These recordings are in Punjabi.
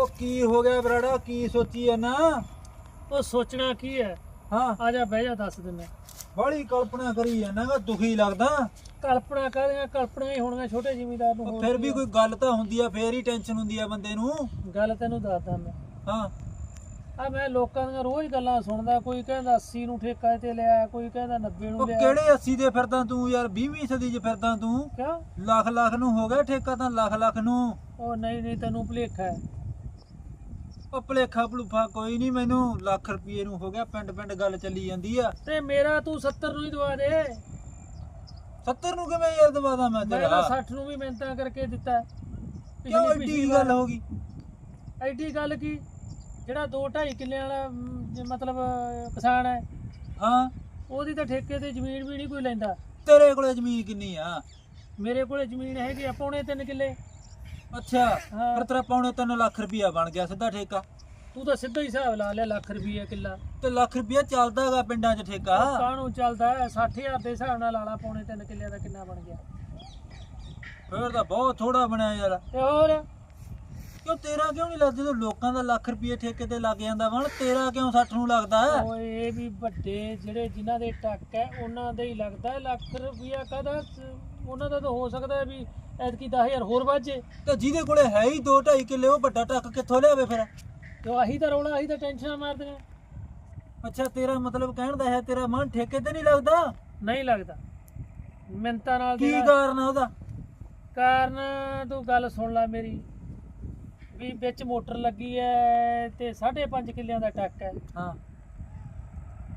ਉਹ ਕੀ ਹੋ ਗਿਆ ਬਰਾੜਾ? ਕੀ ਸੋਚੀ ਆ ਨਾ ਉਹ ਸੋਚਣਾ ਕੀ ਹੈ? ਹਾਂ। ਆ ਜਾ ਬਹਿ ਜਾ ਦੱਸ ਦਿੰਦਾ। ਬੜੀ ਕਲਪਨਾ ਕਰੀ ਜਾਂਦਾ ਗਾ ਦੁਖੀ ਲੱਗਦਾ। ਕਲਪਨਾ ਕਰਦੀਆਂ ਕਲਪਨਾ ਹੀ ਹੋਣੀਆਂ ਛੋਟੇ ਜ਼ਿਮੀਂਦਾਰ ਨੂੰ ਹੋਰ ਫਿਰ ਵੀ। ਕੋਈ ਗੱਲ ਤਾਂ ਹੁੰਦੀ ਆ ਫੇਰ ਹੀ ਟੈਨਸ਼ਨ ਹੁੰਦੀ ਆ ਬੰਦੇ ਨੂੰ। ਗੱਲ ਤੈਨੂੰ ਦੱਸਦਾ ਮੈਂ। ਹਾਂ। ਆ ਮੈਂ ਲੋਕਾਂ ਦੀਆਂ ਰੋਜ਼ ਗੱਲਾਂ ਸੁਣਦਾ ਕੋਈ ਕਹਿੰਦਾ 80 ਨੂੰ ਠੇਕਾ ਤੇ ਲਿਆ ਕੋਈ ਕਹਿੰਦਾ 90 ਨੂੰ ਉਹ ਲਿਆ। ਕਿਹੜੇ 80 ਦੇ ਫਿਰਦਾ ਤੂੰ ਯਾਰ? 20ਵੀਂ ਸਦੀ 'ਚ ਫਿਰਦਾ ਤੂੰ। ਕਿਉਂ? ਲੱਖ ਲੱਖ ਨੂੰ ਹੋ ਗਿਆ ਠੇਕਾ ਤਾਂ ਲੱਖ ਲੱਖ ਨੂੰ। ਉਹ ਨਹੀਂ ਨਹੀਂ ਤੈਨੂੰ ਭੁਲੇਖਾ ਹੈ। ਉਹ ਭਲੇਖਾ ਭਲੂਫਾ ਕੋਈ ਨਹੀਂ ਮੈਨੂੰ ਲੱਖ ਰੁਪਏ ਨੂੰ ਹੋ ਗਿਆ ਪਿੰਡ ਪਿੰਡ ਗੱਲ ਚੱਲੀ ਜਾਂਦੀ ਆ। ਤੇ ਮੇਰਾ ਤੂੰ 70 ਨੂੰ ਹੀ ਦਵਾ ਦੇ। 70 ਨੂੰ ਕਿਵੇਂ ਯਾਰ ਦਵਾਦਾ ਮੈਂ ਮੈਂ ਤੇਰਾ? ਤਾਂ 60 ਨੂੰ ਵੀ ਮਿਹਨਤਾਂ ਕਰਕੇ ਦਿੱਤਾ। ਹੈ। ਕਿਉਂ ਪਿਛਲੀ- ਪਿਛਲੀ ਗੱਲ ਵਾਰ। ਹੋ ਗਈ? ਐਡੀ ਗੱਲ ਕੀ? ਜਿਹੜਾ 2 2.5 ਕਿੱਲਿਆਂ ਵਾਲਾ ਮ, ਜੇ ਮਤਲਬ ਕਿਸਾਨ ਹੈ ਹਾਂ। ਉਹਦੀ ਤਾਂ ਠੇਕੇ ਤੇ ਜ਼ਮੀਨ ਵੀ ਨਹੀਂ ਕੋਈ ਲੈਂਦਾ। ਤੇਰੇ ਕੋਲੇ ਜ਼ਮੀਨ ਕਿੰਨੀ ਆ? ਮੇਰੇ ਕੋਲੇ ਜ਼ਮੀਨ ਹੈਗੀ ਆ ਪੌਣੇ 3 ਕਿੱਲੇ। ਅੱਛਾ ਹਾਂ। ਫਿਰ ਤੇਰਾ ਪੌਣੇ 3 ਲੱਖ ਰੁਪਇਆ ਬਣ ਗਿਆ ਸਿੱਧਾ ਠੇਕਾ। ਤੂੰ ਤਾਂ ਸਿੱਧਾ ਹੀ ਹਿਸਾਬ ਲਾ ਲਿਆ ਲੱਖ ਰੁਪਈਆ ਕਿੱਲਾ। ਤੇ ਲੱਖ ਰੁਪਇਆ ਚੱਲਦਾਗਾ ਪਿੰਡਾਂ 'ਚ ਠੇਕਾ? ਕਾਹਨੂੰ ਚੱਲਦਾ ਹੈ? 60000 ਦੇ ਹਿਸਾਬ ਨਾਲ ਲਾਲਾ ਪੌਣੇ 3 ਕਿੱਲਿਆਂ ਦਾ ਕਿੰਨਾ ਬਣ ਗਿਆ। ਫਿਰ ਤਾਂ ਬਹੁਤ ਥੋੜਾ ਬਣਿਆ ਯਾਰ। ਤੇ ਹੋਰ? ਕਿਉਂ ਤੇਰਾ ਕਿਉਂ ਨਹੀਂ ਲੱਗਦਾ? ਜਦੋਂ ਲੋਕਾਂ ਦਾ ਲੱਖ ਰੁਪਏ ਠੇਕੇ ਤੇ ਲੱਗ ਜਾਂਦਾ ਵਣ ਤੇਰਾ ਕਿਉਂ 60 ਨੂੰ ਲੱਗਦਾ ਹੈ? ਓਏ ਇਹ ਵੀ ਵੱਡੇ ਜਿਹੜੇ ਜਿਨ੍ਹਾਂ ਦੇ ਟੱਕ ਹੈ ਉਹਨਾਂ ਦੇ ਹੀ ਲੱਗਦਾ ਹੈ। ਲੱਖ ਰੁਪਈਆ ਕਦਾ ਉਹਨਾਂ ਦਾ ਤਾਂ ਹੋ ਸਕਦਾ ਹੈ ਵੀ ਐਤਕੀ 10000 ਹੋਰ ਵਾਜੇ ਤੇ ਜਿਹਦੇ ਕੋਲੇ ਹੈ ਹੀ 2 2.5 ਕਿੱਲੇ ਉਹ ਵੱਡਾ ਟੱਕ ਕਿੱਥੋਂ ਲਿਆਵੇ ਫਿਰ? ਤੇ ਆਹੀ ਤਾਂ ਰੌਲਾ ਆਹੀ ਤਾਂ ਟੈਨਸ਼ਨ ਮਾਰਦੀਆਂ ਅੱਛਾ ਤੇਰਾ ਮਤਲਬ ਕਹਿਣ ਦਾ ਹੈ ਤੇਰਾ ਮਨ ਠੇਕੇ ਤੇ ਨਹੀਂ ਲੱਗਦਾ? ਨਹੀਂ ਲੱਗਦਾ। ਮਿੰਤਾਂ ਨਾਲ ਕੀ ਕਾਰਨ ਆ ਉਹਦਾ? ਕਾਰਨ ਤੂੰ ਗੱਲ ਸੁਣ ਲੈ ਮੇਰੀ। ਵੀ ਵਿੱਚ ਮੋਟਰ ਲੱਗੀ ਐ ਤੇ 5.5 ਕਿੱਲਿਆਂ ਦਾ ਟੱਕ ਹੈ ਹਾਂ।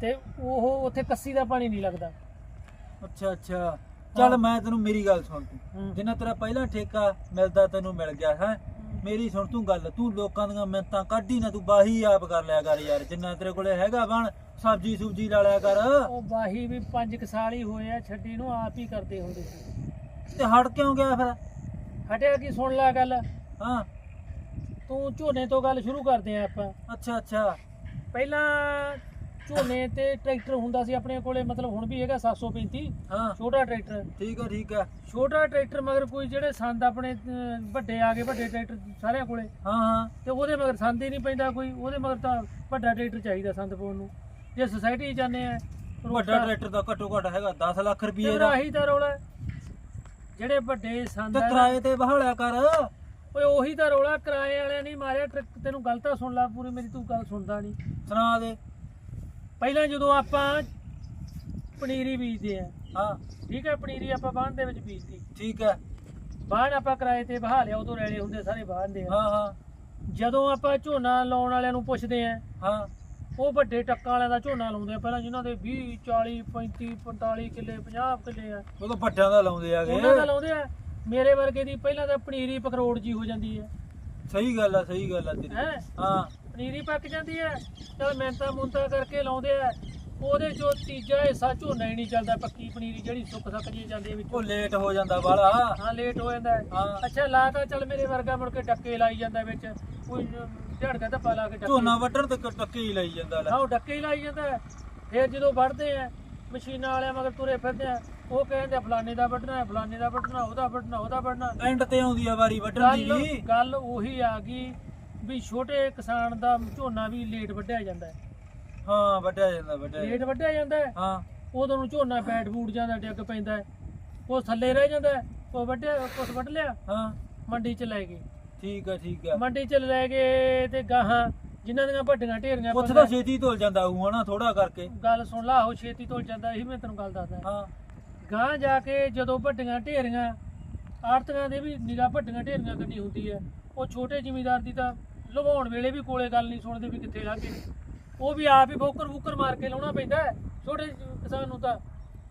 ਤੇ ਉਹ ਉੱਥੇ ਕੱਸੀ ਦਾ ਪਾਣੀ ਨਹੀਂ ਲੱਗਦਾ। ਅੱਛਾ ਅੱਛਾ। ਚੱਲ ਮੈਂ ਤੈਨੂੰ ਮੇਰੀ ਗੱਲ ਸੁਣ ਤੂੰ। ਜਿੰਨਾ ਤੇਰਾ ਪਹਿਲਾ ਠੇਕਾ ਮਿਲਦਾ ਤੈਨੂੰ ਮਿਲ ਗਿਆ ਹੈ? ਮੇਰੀ ਸੁਣ ਤੂੰ ਗੱਲ। ਤੂੰ ਲੋਕਾਂ ਦੀਆਂ ਮਿਹਨਤਾਂ ਕੱਢੀ ਨਾ ਤੂੰ ਬਾਹੀ ਆਪ ਕਰ ਲਿਆ ਕਰ ਯਾਰ। ਜਿੰਨਾ ਤੇਰੇ ਕੋਲੇ ਹੈਗਾ ਬਣ ਸਬਜੀ ਸੁਬਜੀ ਲਾ ਲਿਆ ਕਰ। ਉਹ ਬਾਹੀ ਵੀ ਪੰਜ ਕੁ ਸਾਲ ਹੀ ਹੋਏ ਆ ਛੱਡੀ ਨੂੰ ਆਪ ਹੀ ਕਰਦੇ ਹੁੰਦੇ ਸੀ। ਤੇ ਹਟ ਕਿਉਂ ਗਿਆ ਫਿਰ? ਹਟਿਆ ਕੀ ਸੁਣ ਲੈ ਗੱਲ? ਹਾਂ। ਤੂੰ ਝੋਨੇ ਤੋਂ ਗੱਲ ਸ਼ੁਰੂ ਕਰਦੇ ਆ ਆਪਾਂ। ਅੱਛਾ ਅੱਛਾ। ਪਹਿਲਾਂ ਝੋਨੇ ਤੇ ਟਰੈਕਟਰ ਹੁੰਦਾ ਸੀ ਆਪਣੇ ਕੋਲੇ ਮਤਲਬ ਹੁਣ ਵੀ ਹੈਗਾ 735 ਹਾਂ। ਛੋਟਾ ਟਰੈਕਟਰ। ਠੀਕ ਆ ਠੀਕ ਆ। ਛੋਟਾ ਟਰੈਕਟਰ ਮਗਰ ਕੋਈ ਜਿਹੜੇ ਸੰਦ ਆਪਣੇ ਅਹ, ਵੱਡੇ ਆ ਗਏ ਵੱਡੇ ਟਰੈਕਟਰ ਸਾਰਿਆਂ ਕੋਲੇ। ਹਾਂ ਹਾਂ। ਤੇ ਉਹਦੇ ਮਗਰ ਸੰਦ ਹੀ ਨਹੀਂ ਪੈਂਦਾ ਕੋਈ ਉਹਦੇ ਮਗਰ ਤਾਂ ਵੱਡਾ ਟਰੈਕਟਰ ਚਾਹੀਦਾ ਸੰਦ ਪਾਉਣ ਨੂੰ। ਜੇ ਸੁਸਾਇਟੀ ਜਾਂਦੇ ਆ ਵੱਡਾ ਟਰੈਕਟਰ ਦਾ ਘੱਟੋ ਘੱਟ ਹੈਗਾ 10 ਲੱਖ ਰੁਪਏ ਦਾ। ਆਹੀ ਤਾਂ ਰੌਲਾ ਹੈ। ਜਿਹੜੇ ਵੱਡੇ ਸੰਦ ਤੇ ਆ ਨਾ, ਕਿਰਾਏ ਤੇ ਬਹਾਲਿਆ ਕਰ। ਓਏ ਉਹੀ ਤਾਂ ਰੌਲਾ ਕਿਰਾਏ ਵਾਲਿਆਂ ਨਹੀਂ ਮਾਰਿਆ ਟਰੱਕ ਤੈਨੂੰ ਗੱਲ ਤਾਂ ਸੁਣ ਲੈ ਪੂਰੀ ਮੇਰੀ ਤੂੰ ਗੱਲ ਸੁਣਦਾ ਨਹੀਂ। ਸੁਣਾ ਦੇ। ਪਹਿਲਾਂ ਜਦੋਂ ਆਪਾਂ ਪਨੀਰੀ ਬੀਜਦੇ ਆ ਹਾਂ ਠੀਕ ਹੈ ਪਨੀਰੀ ਆਪਾਂ ਬਾਣ ਦੇ ਵਿੱਚ ਬੀਜਦੀ ਠੀਕ ਹੈ। ਬਾਣ ਆਪਾਂ ਕਿਰਾਏ ਤੇ ਬਹਾ ਲਿਆ ਉਦੋਂ ਰੈਲੇ ਹੁੰਦੇ ਸਾਰੇ ਬਾਣ ਦੇ। ਹਾਂ ਹਾਂ। ਜਦੋਂ ਆਪਾਂ ਝੋਨਾ ਲਾਉਣ ਵਾਲਿਆਂ ਨੂੰ ਪੁੱਛਦੇ ਆ ਹਾਂ। ਉਹ ਵੱਡੇ ਟੱਕਾਂ ਵਾਲਿਆਂ ਦਾ ਝੋਨਾ ਲਾਉਂਦੇ ਆ। ਪਹਿਲਾਂ ਜਿਨ੍ਹਾਂ ਦੇ 20 40 35 45 ਕਿੱਲੇ 50 ਕਿੱਲੇ ਆ। ਉਹ ਤਾਂ ਵੱਡਿਆਂ ਦਾ ਲਾਉਂਦੇ ਆਗੇ ਉਹਨਾਂ ਦਾ ਲਾਉਂਦੇ ਆ। ਮੇਰੇ ਵਰਗੇ ਦੀ ਪਹਿਲਾਂ ਤਾਂ ਪਨੀਰੀ ਪਕਰੋੜ ਜੀ ਹੋ ਜਾਂਦੀ ਹੈ। ਸਹੀ ਗੱਲ ਆ ਸਹੀ ਗੱਲ ਆ ਤੇਰੀ। ਹਾਂ। ਪਨੀਰੀ ਪੱਕ ਜਾਂਦੀ ਹੈ ਚਲ ਮਿਹਨਤਾਂ ਮੁੰਤਾ ਕਰਕੇ ਲਾਉਂਦੇ ਆ। ਉਹਦੇ ਚੋਂ ਤੀਜਾ ਹਿੱਸਾ ਝੋਨਾ ਹੀ ਨਹੀਂ ਚੱਲਦਾ ਪੱਕੀ ਪਨੀਰੀ ਜਿਹੜੀ ਸੁੱਕ ਸੱਕ ਜੀ ਜਾਂਦੀ ਹੈ ਉਹ ਵਿੱਚੋਂ। ਹੈ ਲੇਟ ਹੋ ਜਾਂਦਾ ਬਾਲਾ ਹਾਂ ਲੇਟ ਹੋ ਜਾਂਦਾ ਹੈ। ਹਾਂ। ਅੱਛਾ ਲਾ ਤਾਂ ਚੱਲ ਮੇਰੇ ਵਰਗਾ ਮੁੜ ਕੇ ਡੱਕੇ ਲਾਈ ਜਾਂਦਾ ਵਿੱਚ। ਕੋਈ ਝੜਕਾ ਧੱਪਾ ਲਾ ਕੇ ਡੱਕੇ। ਝੋਨਾ ਵੱਢਣ ਤੇ ਟੱਕੇ ਹੀ ਲਈ ਜਾਂਦਾ ਲੈ। ਹਾਂ ਉਹ ਡੱਕੇ ਹੀ ਲਾਈ ਜਾਂਦਾ ਹੈ। ਫਿਰ ਜਦੋਂ ਵੱਢਦੇ ਆ ਮਸ਼ੀਨਾਂ ਵਾਲਿਆਂ ਮਗਰ ਤੁਰੇ ਫਿਰਦੇ ਆ ਉਹ ਕਹਿੰਦੇ ਆ ਫਲਾਣੇ ਦਾ ਵੱਢਣਾ ਹੈ ਫਲਾਣੇ ਦਾ ਵੱਢਣਾ ਉਹਦਾ ਵੱਢਣਾ ਉਹਦਾ ਵੱਢਣਾ। ਐਂਡ ਤੇ ਆਉਂਦੀ ਆ ਵਾਰੀ ਵੱਢਣ ਦੀ ਗੱਲ ਗੱਲ ਉਹੀ ਆ ਗਈ ਵੀ ਛੋਟੇ ਕਿਸਾਨ ਦਾ ਝੋਨਾ ਵੀ ਲੇਟ ਵੱਢਿਆ ਜਾਂਦਾ ਹੈ। ਹਾਂ ਵੱਢਿਆ ਜਾਂਦਾ ਵੱਢਿਆ ਲੇਟ ਵੱਢਿਆ ਜਾਂਦਾ ਹੈ। ਹਾਂ। ਉਦੋਂ ਨੂੰ ਝੋਨਾ ਬੈਠ ਬੂਟ ਜਾਂਦਾ ਡਿੱਗ ਪੈਂਦਾ ਹੈ। ਉਹ ਥੱਲੇ ਰਹਿ ਜਾਂਦਾ ਹੈ। ਉਹ ਵੱਢਿਆ ਕੁਛ ਵੱਢ ਲਿਆ। ਹਾਂ। ਮੰਡੀ ਚ ਲੈ ਗਏ। ਠੀਕ ਆ ਠੀਕ ਆ ਮੰਡੀ ਚ ਲੈ ਗਏ ਤੇ ਗਾਹਾਂ ਜਿਨ੍ਹਾਂ ਦੀਆਂ ਵੱਡੀਆਂ ਢੇਰੀਆਂ ਉੱਥੇ ਤਾਂ ਛੇਤੀ ਧੁਲ ਜਾਂਦਾ ਉਹ ਹਨਾ ਥੋੜਾ ਕਰਕੇ। ਗੱਲ ਸੁਣ ਲਾ ਉਹ ਛੇਤੀ ਤੋਂ ਜਾਂਦਾ ਇਹੀ ਮੈਂ ਤੈਨੂੰ ਗੱਲ ਦੱਸਦਾ। ਹਾਂ। ਗਾਂ ਜਾ ਕੇ ਜਦੋਂ ਵੱਡੀਆਂ ਢੇਰੀਆਂ ਆੜਤੀਆਂ ਦੇ ਵੀ ਨਿਗਾਹ ਵੱਡੀਆਂ ਢੇਰੀਆਂ ਕਰਨੀ ਹੁੰਦੀ ਹੈ। ਉਹ ਛੋਟੇ ਜ਼ਿਮੀਂਦਾਰ ਦੀ ਤਾਂ ਲਵਾਉਣ ਵੇਲੇ ਵੀ ਕੋਲੇ ਗੱਲ ਨਹੀਂ ਸੁਣਦੇ ਵੀ ਕਿੱਥੇ ਲੱਗੇ ਉਹ ਵੀ ਆਪ ਹੀ ਫੋਕਰ ਫੂਕਰ ਮਾਰ ਕੇ ਲਾਉਣਾ ਪੈਂਦਾ ਹੈ, ਛੋਟੇ ਕਿਸਾਨ ਨੂੰ ਤਾਂ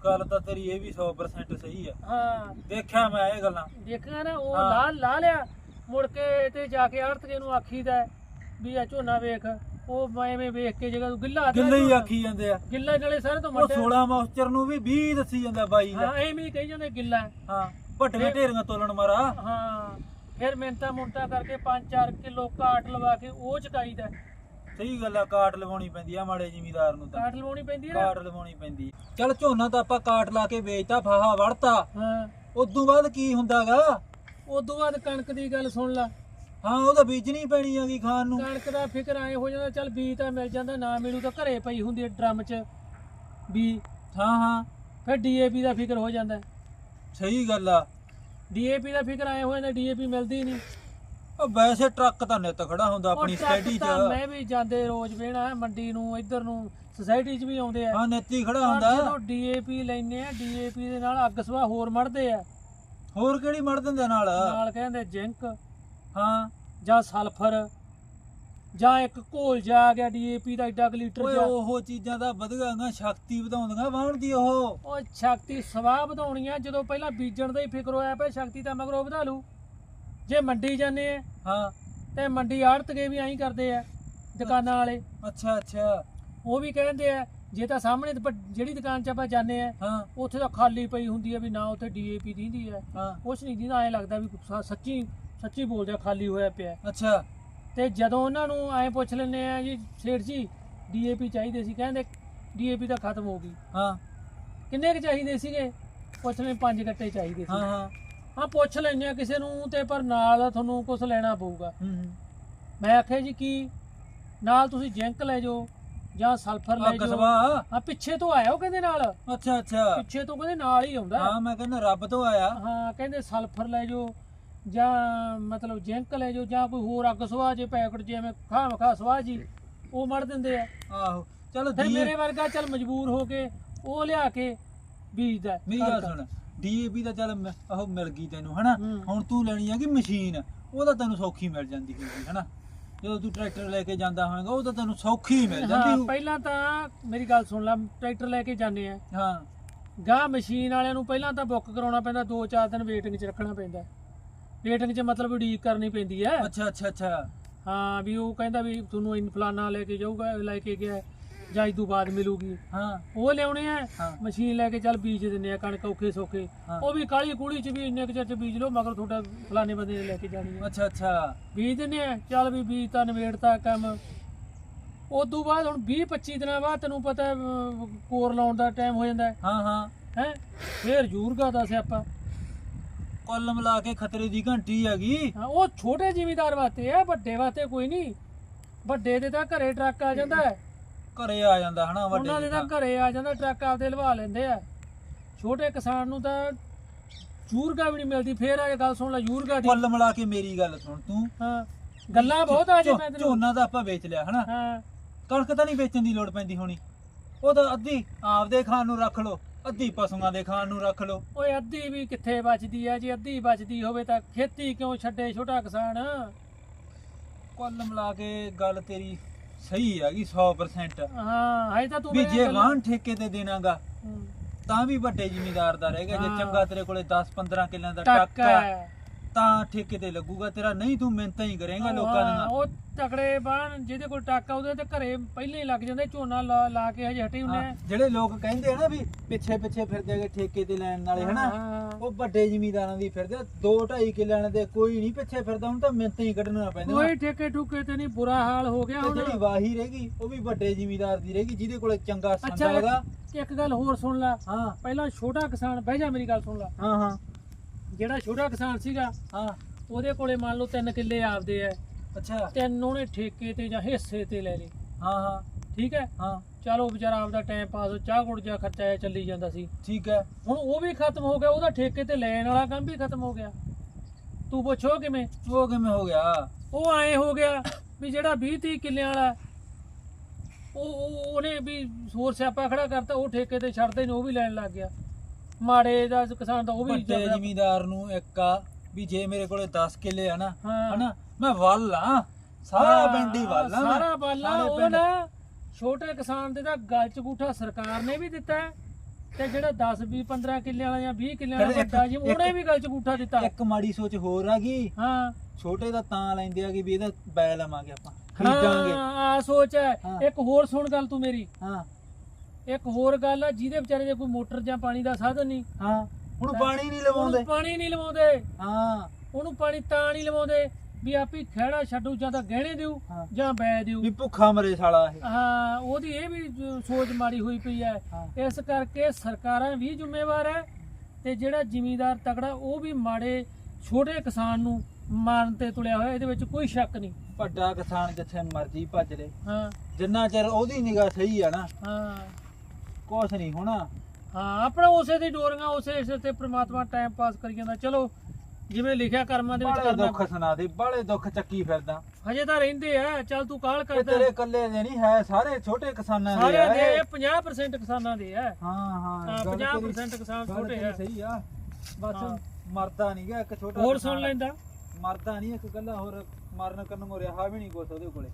ਗੱਲ ਤਾਂ ਤੇਰੀ ਇਹ ਵੀ 100% ਸਹੀ ਆ। ਹਾਂ। ਦੇਖਿਆ ਮੈਂ ਇਹ ਗੱਲਾਂ। ਦੇਖਿਆ ਨਾ ਉਹ ਹਾਂ। ਲਾ ਲਾ ਲਿਆ। ਮੁੜ ਕੇ ਤੇ ਜਾ ਕੇ ਆੜਤੀਏ ਨੂੰ ਆਖੀਦਾ ਹੈ ਵੀ ਆ ਝੋਨਾ ਵੇਖ। ਉਹ ਮੈਂ ਐਵੇਂ ਵੇਖ ਕੇ ਜਗ੍ਹਾ ਗਿੱਲਾ ਆਖਦਾ ਗਿੱਲੇ ਹੀ ਝੋਨਾ। ਆਖੀ ਜਾਂਦੇ ਆ। ਗਿੱਲਾ ਨਾਲੇ ਸਾਰੇ ਤੋਂ ਉਹ ਮੱਟਿਆ 16 ਮੌਸਚਰ ਨੂੰ ਵੀ 20 ਦੱਸੀ ਜਾਂਦਾ ਬਾਈ ਦਾ। ਹਾਂ ਐਵੇਂ ਹੀ ਕਹੀ ਜਾਂਦੇ ਗਿੱਲਾ ਹੈ। ਹਾਂ ਵੱਡੀਆਂ ਢੇਰੀਆਂ ਤੋਲਣ ਮਾਰਾ। ਹਾਂ। ਫਿਰ ਮਿਹਨਤਾਂ ਮੁੰਟਾ ਕਰਕੇ 5-4 ਕਿਲੋ ਕਾਟ ਲਵਾ ਕੇ ਉਹ ਚਕਾਈਦਾ ਸਹੀ ਗੱਲ ਆ ਕਾਟ ਲਵਾਉਣੀ ਪੈਂਦੀ ਆ ਮਾੜੇ ਜ਼ਿਮੀਦਾਰ ਨੂੰ ਤਾਂ। ਕਾਟ ਲਵਾਉਣੀ ਪੈਂਦੀ ਹੈ ਨਾ। ਕਾਟ ਲਵਾਉਣੀ ਪੈਂਦੀ। ਚੱਲ ਝੋਨਾ ਤਾਂ ਆਪਾਂ ਕਾਟ ਲਾ ਕੇ ਵੇਚਤਾ ਫਾਹਾ ਵੜਤਾ। ਹਾਂ। ਉਦੋਂ ਬਾਅਦ ਕੀ ਹੁੰਦਾਗਾ? ਉਦੋਂ ਬਾਅਦ ਕਣਕ ਦੀ ਗੱਲ ਸੁਣ ਲਾ। ਹਾਂ ਉਹ ਤਾਂ ਬੀਜਣੀ ਪੈਣੀ ਹੈਗੀ ਖਾਣ ਨੂੰ। ਕਣਕ ਦਾ ਫਿਕਰ ਐ ਹੋ ਜਾਂਦਾ ਚੱਲ ਬੀਜ ਤਾਂ ਮਿਲ ਜਾਂਦਾ ਨਾ ਮਿਲੂ ਤਾਂ ਘਰੇ ਪਈ ਹੁੰਦੀ ਹੈ ਡਰਮ 'ਚ। ਵੀ ਹਾਂ ਹਾਂ ਫਿਰ ਡੀਏਪੀ ਦਾ ਫਿਕਰ ਹੋ ਜਾਂਦਾ। ਸਹੀ ਗੱਲ ਆ। ਡੀਏਪੀ ਦਾ ਫਿਕਰ ਆਏ ਹੋਏ ਨੇ ਡੀਏਪੀ ਮਿਲਦੀ ਨਹੀਂ। ਉਹ ਵੈਸੇ ਟਰੱਕ ਤਾਂ ਨਿੱਤ ਖੜਾ ਹੁੰਦਾ ਆਪਣੀ ਸਟੱਡੀ 'ਚ। ਮੈਂ ਵੀ ਜਾਂਦੇ ਰੋਜ਼ ਵੇਣਾ ਮੰਡੀ ਨੂੰ ਇੱਧਰ ਨੂੰ ਸੁਸਾਇਟੀ 'ਚ ਵੀ ਆਉਂਦੇ ਆ। ਹਾਂ ਨਿੱਤੀ ਖੜਾ ਹੁੰਦਾ। ਜਦੋਂ ਡੀਏਪੀ ਲੈਨੇ ਆ ਡੀਏਪੀ ਦੇ ਨਾਲ ਅੱਗ ਸਵਾ ਹੋਰ ਮੜਦੇ ਆ। ਹੋਰ ਕਿਹੜੀ ਮੜ ਦਿੰਦੇ ਨਾਲ? ਨਾਲ ਕਹਿੰਦੇ ਜ਼ਿੰਕ ਹਾਂ। ਜਾਂ ਸਲਫਰ। ਜਾਂ ਇੱਕ ਘੋਲ ਜਾ ਆ ਗਿਆ ਡੀਏਪੀ ਦਾ ਐਡਾ ਲੀਟਰ ਓਏ ਜਾ ਉਹ ਚੀਜ਼ਾਂ ਦਾ ਵਧਗਾਂਗਾ ਸ਼ਕਤੀ ਵਧਾਉਂਦੀਆਂ ਵਾਹਣ ਦੀ ਉਹ। ਉਹ ਸ਼ਕਤੀ ਸਵਾਹ ਵਧਾਉਣੀ ਆ ਜਦੋਂ ਪਹਿਲਾਂ ਬੀਜਣ ਦਾ ਹੀ ਫਿਕਰ ਹੋਇਆ ਪਿਆ ਸ਼ਕਤੀ ਤਾਂ ਮਗਰੋਂ ਵਧਾ ਲੂ ਜੇ ਮੰਡੀ ਜਾਂਦੇ ਆ ਹਾਂ। ਤੇ ਮੰਡੀ ਆੜਤ ਕੇ ਵੀ ਐਂ ਕਰਦੇ ਆ ਦੁਕਾਨਾਂ ਵਾਲੇ। ਅੱਛਾ ਅੱਛਾ। ਉਹ ਵੀ ਕਹਿੰਦੇ ਆ ਜੇ ਤਾਂ ਸਾਹਮਣੇ ਜਿਹੜੀ ਦੁਕਾਨ 'ਚ ਆਪਾਂ ਜਾਂਦੇ ਆ ਹਾਂ। ਉੱਥੇ ਤਾਂ ਖਾਲੀ ਪਈ ਹੁੰਦੀ ਆ ਵੀ ਨਾ ਉੱਥੇ ਡੀਏਪੀ ਦਿੰਦੀ ਆ। ਹਾਂ। ਕੁਛ ਨਹੀਂ ਦਿੰਦਾ ਐਂ ਲੱਗਦਾ ਵੀ ਸ- ਸੱਚੀ ਸੱਚੀ ਬੋਲਦੇ ਆ ਖਾਲੀ ਹੋਇਆ ਪਿਆ। ਅੱਛਾ। ਤੇ ਜਦੋਂ ਉਹਨਾਂ ਨੂੰ ਐਂ ਪੁੱਛ ਲੈਂਦੇ ਆ ਜੀ ਸੇਠ ਜੀ ਡੀਏਪੀ ਚਾਹੀਦੇ ਸੀ ਕਹਿੰਦੇ ਡੀਏਪੀ ਤਾਂ ਖਤਮ ਹੋ ਗਈ। ਹਾਂ। ਕਿੰਨੇ ਕੁ ਚਾਹੀਦੇ ਸੀਗੇ? ਪੁੱਛ ਲੈ ਪੰਜ ਗੱਟੇ ਚਾਹੀਦੇ ਹਾਂ ਸੀ। ਹਾਂ ਹਾਂ। ਪੁੱਛ ਲੈਂਦੇ ਆ ਕਿਸੇ ਨੂੰ ਤੇ ਪਰ ਨਾਲ ਤੁਹਾਨੂੰ ਕੁਝ ਲੈਣਾ ਪਊਗਾ। ਹੂੰ, ਹੂੰ। ਮੈਂ ਆਖਿਆ ਜੀ ਕੀ? ਨਾਲ ਤੁਸੀਂ ਜਿੰਕ ਲੈ ਜਾਓ ਜਾਂ ਸਲਫਰ ਲੈ ਜਾਓ। ਹਾਂ ਪਿੱਛੇ ਤੋਂ ਆਇਆ ਉਹ ਕਹਿੰਦੇ ਨਾਲ? ਅੱਛਾ ਅੱਛਾ। ਪਿੱਛੇ ਤੋਂ ਕਹਿੰਦੇ ਨਾਲ ਹੀ ਆਉਂਦਾ। ਹਾਂ ਮੈਂ ਕਹਿੰਦਾ ਰੱਬ ਤੋਂ ਆਇਆ। ਹਾਂ ਕਹਿੰਦੇ ਸਲਫਰ ਲੈ ਜਾਓ। ਜਾਂ ਮਤਲਬ ਜਿੰਕ ਲੈ ਜਾਓ ਜਾਂ ਕੋਈ ਹੋਰ ਅੱਗ ਸਵਾਹ ਜੇ ਪੈਕਟ ਜਿਵੇਂ ਖਾਮ ਖਾ ਸਵਾਹ ਜੀ ਉਹ ਮੜ ਦਿੰਦੇ ਆ। ਆਹੋ। ਚਲੋ ਫਿਰ ਮੇਰੇ ਵਰਗਾ ਚੱਲ ਮਜਬੂਰ ਹੋ ਕੇ ਉਹ ਲਿਆ ਕੇ ਬੀਜਦਾ ਮੇਰੀ ਗੱਲ। ਸੁਣ ਡੀਏਪੀ ਦਾ ਚੱਲ ਮ- ਉਹ ਮਿਲ ਗਈ ਤੈਨੂੰ ਹਨਾ? ਹੂੰ। ਹੁਣ ਤੂੰ ਲੈਣੀ ਹੈਗੀ ਮਸ਼ੀਨ ਉਹ ਤਾਂ ਤੈਨੂੰ ਸੌਖੀ ਮਿਲ ਜਾਂਦੀ ਹੋਊਗੀ ਹਨਾ? ਜਦੋਂ ਤੂੰ ਟਰੈਕਟਰ ਲੈ ਕੇ ਜਾਂਦਾ ਹੋਵੇਂਗਾ ਉਹ ਤਾਂ ਤੈਨੂੰ ਸੌਖੀ ਮਿਲ ਜਾਂਦੀ ਹਾਂ ਹੋਊ। ਪਹਿਲਾਂ ਤਾਂ ਮੇਰੀ ਗੱਲ ਸੁਣ ਲੈ ਟਰੈਕਟਰ ਲੈ ਕੇ ਜਾਂਦੇ ਆ। ਹਾਂ। ਗਾਂ ਮਸ਼ੀਨ ਵਾਲਿਆਂ ਨੂੰ ਪਹਿਲਾਂ ਤਾਂ ਬੁੱਕ ਕਰਾਉਣਾ ਪੈਂਦਾ 2-4 ਦਿਨ ਵੇਟਿੰਗ 'ਚ ਰੱਖਣਾ ਪੈਂਦਾ। ਵੇਟਿੰਗ 'ਚ ਮਤਲਬ ਉਡੀਕ ਕਰਨੀ ਪੈਂਦੀ ਹੈ। ਅੱਛਾ ਅੱਛਾ ਅੱਛਾ। ਹਾਂ ਵੀ ਉਹ ਕਹਿੰਦਾ ਵੀ ਤੁਹਾਨੂੰ ਇਨ ਫਲਾਨਾ ਲੈ ਕੇ ਜਾਊਗਾ ਲੈ ਕੇ ਗਿਆ ਜਾਂ ਇਸ ਤੋਂ ਬਾਅਦ ਮਿਲੂਗੀ। ਹਾਂ। ਉਹ ਲਿਆਉਣੇ ਆ ਹਾਂ। ਮਸ਼ੀਨ ਲੈ ਕੇ ਚੱਲ ਬੀਜ ਦਿੰਦੇ ਆ ਕਣਕ ਔਖੇ ਸੌਖੇ। ਹਾਂ। ਉਹ ਵੀ ਕਾਲੀ ਕੂੜੀ 'ਚ ਵੀ ਇੰਨੇ ਕੁ ਚਿਰ 'ਚ ਬੀਜ ਲਓ ਮਗਰ ਤੁਹਾਡਾ ਫਲਾਣੇ ਬੰਦੇ ਨੇ ਲੈ ਕੇ ਜਾਣੀ ਅੱਛਾ ਅੱਛਾ। ਬੀਜ ਦਿੰਦੇ ਆ ਚੱਲ ਵੀ ਬੀਜ ਤਾਂ ਨਵੇੜਤਾ ਕੰਮ। ਉਦੋਂ ਬਾਅਦ ਹੁਣ 20 25 ਦਿਨਾਂ ਬਾਅਦ ਤੈਨੂੰ ਪਤਾ ਹੈ, ਅਮ, ਕੋਰ ਲਾਉਣ ਦਾ ਟਾਈਮ ਹੋ ਜਾਂਦਾ। ਹੈ ਹਾਂ। ਹਾਂ? ਹੈਂ? ਫੇਰ ਜੂਰਗਾ ਦਾ ਸਿਆਪਾ ਕੁੱਲ ਮਿਲਾ ਕੇ ਖਤਰੇ ਦੀ ਘੰਟੀ ਹੈਗੀ। ਹਾਂ ਉਹ ਛੋਟੇ ਜ਼ਿਮੀਦਾਰ ਵਾਸਤੇ ਆ ਵੱਡੇ ਵਾਸਤੇ ਕੋਈ ਨਹੀਂ। ਵੱਡੇ ਦੇ ਤਾਂ ਘਰੇ ਟਰੱਕ ਆ ਜਾਂਦਾ ਹੈ। ਘਰੇ ਆ ਜਾਂਦਾ ਹਨਾ ਵੱਡੇ ਉਹਨਾਂ ਦੇ ਤਾਂ ਘਰੇ ਆ ਜਾਂਦਾ ਟਰੱਕ ਆਪਦੇ ਲਵਾ ਲੈਂਦੇ ਆ। ਛੋਟੇ ਕਿਸਾਨ ਨੂੰ ਤਾਂ ਜੂਰਗਾ ਵੀ ਨਹੀਂ ਮਿਲਦੀ ਫੇਰ ਆ ਗੱਲ ਸੁਣ ਲੈ ਜੂਰਗਾ ਦੀ। ਕੁੱਲ ਮਿਲਾ ਕੇ ਮੇਰੀ ਗੱਲ ਸੁਣ ਤੂੰ। ਹਾਂ ਗੱਲਾਂ ਬਹੁਤ ਆ ਜੇ ਮੈਂ ਤੈਨੂੰ। ਝੋਨਾ ਤਾਂ ਆਪਾਂ ਵੇਚ ਲਿਆ ਹਨਾ। ਹਾਂ। ਕਣਕ ਤਾਂ ਨਹੀਂ ਵੇਚਣ ਦੀ ਲੋੜ ਪੈਂਦੀ ਹੋਣੀ। ਉਹ ਤਾਂ ਅੱਧੀ ਆਪਦੇ ਖਾਣ ਨੂੰ ਰੱਖ ਲਓ। ਅੱਧੀ ਪਸ਼ੂਆਂ ਦੇ ਖਾਣ ਨੂੰ ਰੱਖ ਲਓ। ਓਏ ਅੱਧੀ ਵੀ ਕਿੱਥੇ ਬਚਦੀ ਆ? ਜੇ ਅੱਧੀ ਬਚਦੀ ਹੋਵੇ ਤਾਂ ਖੇਤੀ ਕਿਉਂ ਛੱਡੇ ਛੋਟਾ ਕਿਸਾਨ? ਕੁੱਲ ਮਿਲਾ ਕੇ ਗੱਲ ਤੇਰੀ ਸਹੀ ਹੈਗੀ 100% ਹਾਂ ਹਾਏ ਤਾਂ ਤੂੰ ਵੀ ਜੇ ਵਾਹਣ ਠੇਕੇ ਤੇ ਦੇਣਾਗਾ। ਤਾਂ ਵੀ ਵੱਡੇ ਜ਼ਿਮੀਦਾਰ ਦਾ ਰਹੇਗਾ ਜੇ। ਚੰਗਾ ਤੇਰੇ ਕੋਲੇ 10 15 ਕਿੱਲਿਆਂ ਦਾ ਟੱਕ ਹੈ। ਤਾਂ ਠੇਕੇ ਤੇ ਲੱਗੂਗਾ ਤੇਰਾ ਨਹੀਂ ਤੂੰ ਮਿਹਨਤਾਂ ਹੀ ਕਰੇਗਾ ਲੋਕਾਂ ਹਾਂ, ਦੀਆਂ ਉਹ ਤਕੜੇ ਬਾਣ ਜਿਹਦੇ ਕੋਲ ਟਾਕਾ ਉਹਦੇ ਤੇ ਘਰੇ ਪਹਿਲਾਂ ਹੀ ਲੱਗ ਜਾਂਦੇ ਝੋਨਾ ਲਾ ਲਾ ਕੇ ਹਜੇ ਹਟੇ ਹੁੰਨੇ ਜਿਹੜੇ ਲੋਕ ਕਹਿੰਦੇ ਆ ਨਾ ਵੀ ਪਿੱਛੇ ਪਿੱਛੇ ਫਿਰਦੇ ਹੈਗੇ ਠੇਕੇ ਤੇ ਲੈਣ ਵਾਲੇ ਹਨਾ। ਉਹ ਵੱਡੇ ਜ਼ਿਮੀਦਾਰਾਂ ਦੀ ਫਿਰਦੇ 2 2.5 ਕਿੱਲਿਆਂ ਦੇ ਕੋਈ ਨਹੀਂ ਪਿੱਛੇ ਫਿਰਦਾ ਹੁਣ ਤਾਂ ਮਿਹਨਤਾਂ ਹੀ ਕੱਢਣਾ ਪੈਂਦਾ ਕੋਈ ਠੇਕੇ ਠੁਕੇ ਤੇ ਨਹੀਂ ਬੁਰਾ ਹਾਲ ਹੋ ਗਿਆ ਤੇ ਹੁਣ। ਜਿਹੜੀ ਵਾਹੀ ਰਹੇਗੀ ਉਹ ਵੀ ਵੱਡੇ ਜ਼ਿਮੀਦਾਰ ਦੀ ਰਹੇਗੀ ਜਿਹਦੇ ਕੋਲੇ ਚੰਗਾ ਸੰਦ ਅੱਛਾ ਹੈਗਾ ਇੱਕ- ਇੱਕ ਗੱਲ ਹੋਰ ਸੁਣ ਲੈ। ਹਾਂ। ਪਹਿਲਾਂ ਛੋਟਾ ਕਿਸਾਨ ਬਹਿ ਜਾ ਮੇਰੀ ਗੱਲ ਸੁਣ ਲੈ। ਹਾਂ ਹਾਂ। ਜਿਹੜਾ ਛੋਟਾ ਕਿਸਾਨ ਸੀਗਾ ਹਾਂ ਉਹਦੇ ਕੋਲੇ ਮੰਨ ਲਓ ਤਿੰਨ ਕਿੱਲੇ ਆਪਦੇ ਆ ਅੱਛਾ। ਤਿੰਨ ਉਹਨੇ ਠੇਕੇ ਤੇ ਜਾਂ ਹਿੱਸੇ ਤੇ ਲੈ ਲਏ। ਹਾਂ ਹਾਂ। ਠੀਕ ਹੈ ਹਾਂ। ਚਲੋ ਵਿਚਾਰਾ ਆਪਦਾ ਟਾਈਮ ਪਾਸ ਚਾਹ ਗੁੜ ਜਾ ਖਰਚਾ ਚੱਲੀ ਜਾਂਦਾ ਸੀ। ਠੀਕ ਹੈ ਹੁਣ ਉਹ ਵੀ ਖਤਮ ਹੋ ਗਿਆ ਉਹਦਾ ਠੇਕੇ ਤੇ ਲੈਣ ਵਾਲਾ ਕੰਮ ਵੀ ਖਤਮ ਹੋ ਗਿਆ। ਤੂੰ ਪੁੱਛੋ ਕਿਵੇਂ? ਉਹ ਕਿਵੇਂ ਹੋ ਗਿਆ? ਉਹ ਐ ਹੋ ਗਿਆ ਵੀ ਜਿਹੜਾ 20 30 ਕਿੱਲਿਆਂ ਵਾਲਾ ਉਹ ਉਹ- ਉਹਨੇ ਵੀ ਹੋਰ ਸਿਆਪਾ ਖੜਾ ਕਰਤਾ ਉਹ ਠੇਕੇ ਤੇ ਛੱਡਦੇ ਨੇ ਉਹ ਵੀ ਲੈਣ ਲੱਗ ਗਿਆ। ਮਾੜੇ ਦਾ ਕਿਸਾਨ ਦਾ ਉਹ ਵੀ ਵੱਡੇ ਜ਼ਿਮੀਦਾਰ ਨੂੰ ਇੱਕ ਆ ਵੀ ਜੇ ਮੇਰੇ ਕੋਲੇ 10 ਕਿੱਲੇ ਆ ਨਾ ਹਾਂ। ਹਨਾ ਮੈਂ ਵੱਲ ਆ। ਸਾਰਾ ਹਾਂ, ਪਿੰਡ ਹੀ ਵੱਲ ਆ ਮੈਂ। ਸਾਰਾ ਬਾਲਾ ਸਾਰੇ ਉਹ ਪਿੰਡ- ਨਾ ਛੋਟੇ ਕਿਸਾਨ ਦੇ ਤਾਂ ਗਲ ਚ ਗੂਠਾ ਸਰਕਾਰ ਨੇ ਵੀ ਦਿੱਤਾ ਹੈ, ਤੇ ਜਿਹੜਾ 10 20 15 ਕਿੱਲੇ ਵਾਲਾ ਜਾਂ 20 ਕਿੱਲੇ ਵਾਲਾ ਫਿਰ ਇੱਕ- ਜੀ ਉਹਨੇ ਇੱਕ- ਵੀ ਗਲ ਚ ਗੂਠਾ ਦਿੱਤਾ। ਇੱਕ ਮਾੜੀ ਸੋਚ ਹੋਰ ਆ ਗਈ। ਹਾਂ। ਛੋਟੇ ਦਾ ਤਾਂ ਲੈਂਦੇ ਆ ਕਿ ਵੀ ਇਹਦਾ ਬੈ ਲਵਾਂਗੇ ਆਪਾਂ ਖਰੀਦਾਂਗੇ। ਹਾਂ ਆ ਸੋਚ ਹੈ। ਹਾਂ। ਇੱਕ ਹੋਰ ਸੁਣ ਗੱਲ ਤੂੰ ਮੇਰੀ। ਹਾਂ। ਇੱਕ ਹੋਰ ਗੱਲ ਆ ਜਿਹਦੇ ਵਿਚਾਰੇ ਦੇ ਕੋਈ ਮੋਟਰ ਜਾਂ ਪਾਣੀ ਦਾ ਸਾਧਨ ਨਹੀਂ। ਹਾਂ ਹੁਣ ਪਾਣੀ ਨਹੀਂ ਲਵਾਉਂਦੇ। ਉਹਨੂੰ ਪਾਣੀ ਨਹੀਂ ਲਵਾਉਂਦੇ। ਹਾਂ। ਉਹਨੂੰ ਪਾਣੀ ਤਾਂ ਨਹੀਂ ਲਵਾਉਂਦੇ ਵੀ ਆਪੀ ਖਹਿੜਾ ਛੱਡੂ ਜਾਂ ਤਾਂ ਗਹਿਣੇ ਹਾਂ। ਜਾਂ ਬੈ ਦਿਓ। ਵੀ ਭੁੱਖਾ ਮਰੇ ਸਾਲਾ ਇਹ। ਹਾਂ ਉਹਦੀ ਇਹ ਵੀ ਜ- ਸੋਚ ਮਾੜੀ ਹੋਈ ਪਈ ਹੈ। ਹਾਂ। ਇਸ ਕਰਕੇ ਸਰਕਾਰਾਂ ਵੀ ਜ਼ਿੰਮੇਵਾਰ ਹੈ ਤੇ ਜਿਹੜਾ ਜ਼ਿਮੀਦਾਰ ਤਕੜਾ ਉਹ ਵੀ ਮਾੜੇ ਛੋਟੇ ਕਿਸਾਨ ਨੂੰ ਮਾਰਨ ਤੇ ਤੁਲਿਆ ਹੋਇਆ ਇਹਦੇ ਵਿੱਚ ਕੋਈ ਸ਼ੱਕ ਨਹੀਂ। ਵੱਡਾ ਕਿਸਾਨ ਜਿੱਥੇ ਮਰਜ਼ੀ ਭੱਜ ਲੇ। ਹਾਂ। ਜਿੰਨਾ ਚਿਰ ਉਹਦੀ ਨਿਗਾਹ ਸਹੀ ਆ ਨਾ ਹਾਂ। ਕੁਛ ਨਹੀਂ ਹੋਣਾ। ਹਾਂ ਆਪਣਾ ਉਸੇ ਦੀ ਡੋਰੀਆਂ ਉਸੇ ਇਸੇ ਤੇ ਪ੍ਰਮਾਤਮਾ ਟਾਈਮ ਪਾਸ ਕਰੀ ਜਾਂਦਾ। ਚਲੋ ਜਿਵੇਂ ਲਿਖਿਆ ਕਰਮਾਂ ਦੇ ਵਿੱਚ ਬਾਲੇ ਦੁੱਖ ਸੁਣਾ ਦੇ ਬਾਲੇ ਦੁੱਖ ਚੱਕੀ ਫਿਰਦਾ। ਹਜੇ ਤਾਂ ਰਹਿੰਦੇ ਆ ਚੱਲ ਤੂੰ ਕਾਲ ਇਹ ਕਰਦਾ? ਤੇਰੇ ਇਕੱਲੇ ਦੇ ਨਹੀਂ ਹੈ ਸਾਰੇ ਛੋਟੇ ਕਿਸਾਨਾਂ ਦੇ ਆ ਦੇ ਇਹ। ਇਹ 50% ਕਿਸਾਨਾਂ ਦੇ ਆ। ਹਾਂ ਹਾਂ ਹਾਂ, ਗੱਲ ਤੇਰੀ- 50% ਕਿਸਾਨ ਗੱਲ ਛੋਟੇ ਤੇਰੀ ਆ। ਸਹੀ ਆ। ਬਸ। ਮਰਦਾ ਨਹੀਂ ਗਾ ਇੱਕ ਛੋਟਾ ਹੋਰ ਕਿਸਾਨ ਸੁਣ ਲੈਂਦਾ। ਮਰਦਾ ਨਹੀਂ ਇੱਕ ਗੱਲਾਂ ਹੋਰ ਮਰਨ ਕਰਨ ਰਿਹਾ ਵੀ ਨਹੀਂ ਕੁਛ ਉਹਦੇ ਕੋਲੇ।